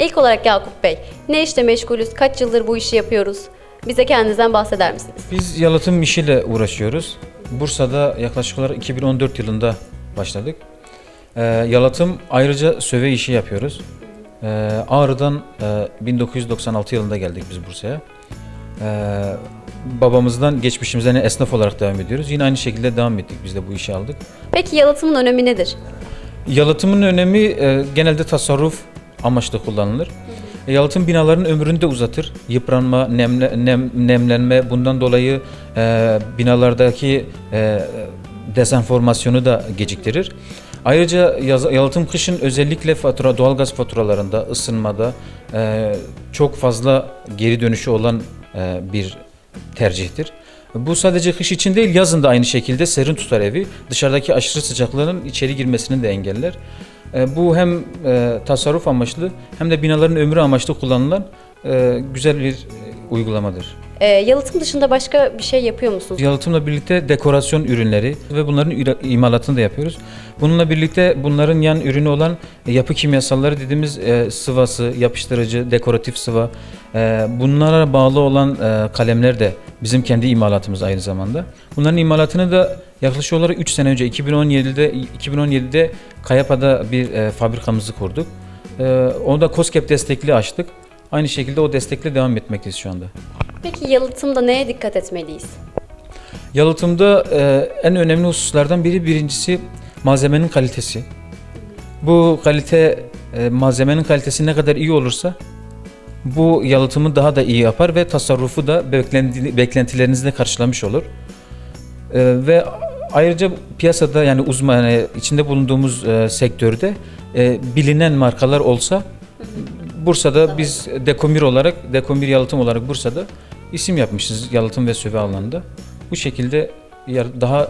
İlk olarak Yakup Bey, ne işle meşgulüz, kaç yıldır bu işi yapıyoruz? Bize kendinizden bahseder misiniz? Biz yalıtım işiyle uğraşıyoruz. Bursa'da yaklaşık olarak 2014 yılında başladık. Ee, yalıtım ayrıca söve işi yapıyoruz. Ee, Ağrı'dan e, 1996 yılında geldik biz Bursa'ya. Ee, babamızdan geçmişimizden esnaf olarak devam ediyoruz. Yine aynı şekilde devam ettik biz de bu işi aldık. Peki yalıtımın önemi nedir? Yalıtımın önemi e, genelde tasarruf amaçlı kullanılır. E, Yalıtım binaların ömrünü de uzatır. Yıpranma, nemle, nem, nemlenme bundan dolayı e, binalardaki e, dezenformasyonu da geciktirir. Ayrıca yaz- yalıtım kışın özellikle fatura, doğalgaz faturalarında, ısınmada e, çok fazla geri dönüşü olan e, bir tercihtir. Bu sadece kış için değil, yazın da aynı şekilde serin tutar evi. Dışarıdaki aşırı sıcaklığın içeri girmesini de engeller. E, Bu hem e, tasarruf amaçlı hem de binaların ömrü amaçlı kullanılan e, güzel bir e, uygulamadır. Ee, yalıtım dışında başka bir şey yapıyor musunuz? Yalıtımla birlikte dekorasyon ürünleri ve bunların imalatını da yapıyoruz. Bununla birlikte bunların yan ürünü olan yapı kimyasalları dediğimiz e, sıvası, yapıştırıcı, dekoratif sıva, e, bunlara bağlı olan e, kalemler de bizim kendi imalatımız aynı zamanda. Bunların imalatını da yaklaşık olarak 3 sene önce 2017'de 2017'de Kayapa'da bir e, fabrikamızı kurduk. E, onu da COSGAP destekli açtık. Aynı şekilde o destekle devam etmekteyiz şu anda. Peki yalıtımda neye dikkat etmeliyiz? Yalıtımda e, en önemli hususlardan biri birincisi malzemenin kalitesi. Bu kalite e, malzemenin kalitesi ne kadar iyi olursa bu yalıtımı daha da iyi yapar ve tasarrufu da de karşılamış olur. E, ve ayrıca piyasada yani uzman yani içinde bulunduğumuz e, sektörde e, bilinen markalar olsa Bursa'da biz Dekomir olarak Dekomir yalıtım olarak Bursa'da isim yapmışız yalıtım ve söve alanında. Bu şekilde daha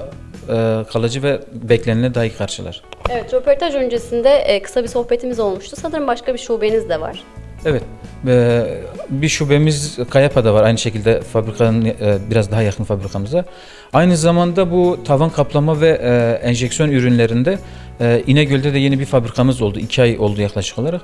e, kalıcı ve beklenene daha iyi karşılar. Evet, röportaj öncesinde e, kısa bir sohbetimiz olmuştu. Sanırım başka bir şubeniz de var. Evet. Bir şubemiz Kayapa'da var aynı şekilde fabrikanın e, biraz daha yakın fabrikamıza. Aynı zamanda bu tavan kaplama ve e, enjeksiyon ürünlerinde e, İnegöl'de de yeni bir fabrikamız oldu. 2 ay oldu yaklaşık olarak.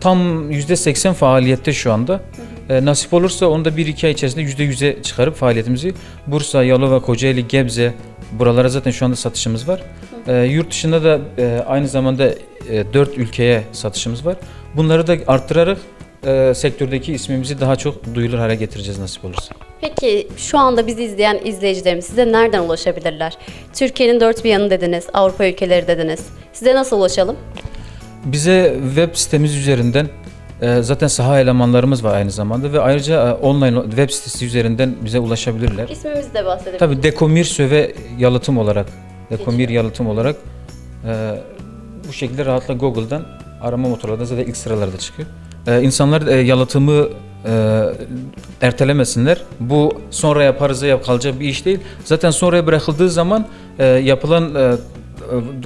Tam %80 faaliyette şu anda. E, nasip olursa onu da 1-2 ay içerisinde %100'e çıkarıp faaliyetimizi Bursa, Yalova, Kocaeli, Gebze buralara zaten şu anda satışımız var. E, yurt dışında da e, aynı zamanda e, 4 ülkeye satışımız var. Bunları da arttırarak e, sektördeki ismimizi daha çok duyulur hale getireceğiz nasip olursa. Peki şu anda bizi izleyen izleyicilerimiz size nereden ulaşabilirler? Türkiye'nin dört bir yanı dediniz, Avrupa ülkeleri dediniz. Size nasıl ulaşalım? Bize web sitemiz üzerinden e, zaten saha elemanlarımız var aynı zamanda ve ayrıca e, online web sitesi üzerinden bize ulaşabilirler. İsmimizi de bahsedebiliriz. Tabii Dekomir Söve Yalıtım olarak, Dekomir Yalıtım olarak e, bu şekilde rahatla Google'dan arama motorlarında zaten ilk sıralarda çıkıyor. E, insanlar yalıtımı e, ertelemesinler. Bu sonra yaparız yap kalacak bir iş değil. Zaten sonraya bırakıldığı zaman e, yapılan e,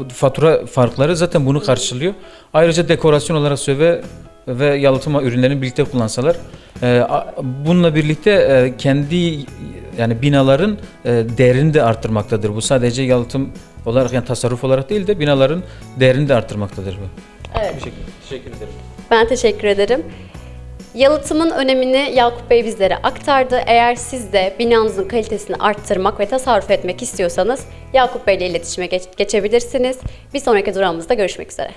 fatura farkları zaten bunu karşılıyor. Ayrıca dekorasyon olarak söve ve yalıtım ürünlerini birlikte kullansalar bununla birlikte kendi yani binaların değerini de arttırmaktadır. Bu sadece yalıtım olarak yani tasarruf olarak değil de binaların değerini de arttırmaktadır bu. Evet. Şekilde. Teşekkür ederim. Ben teşekkür ederim. Yalıtımın önemini Yakup Bey bizlere aktardı. Eğer siz de binanızın kalitesini arttırmak ve tasarruf etmek istiyorsanız Yakup Bey ile iletişime geç- geçebilirsiniz. Bir sonraki durağımızda görüşmek üzere.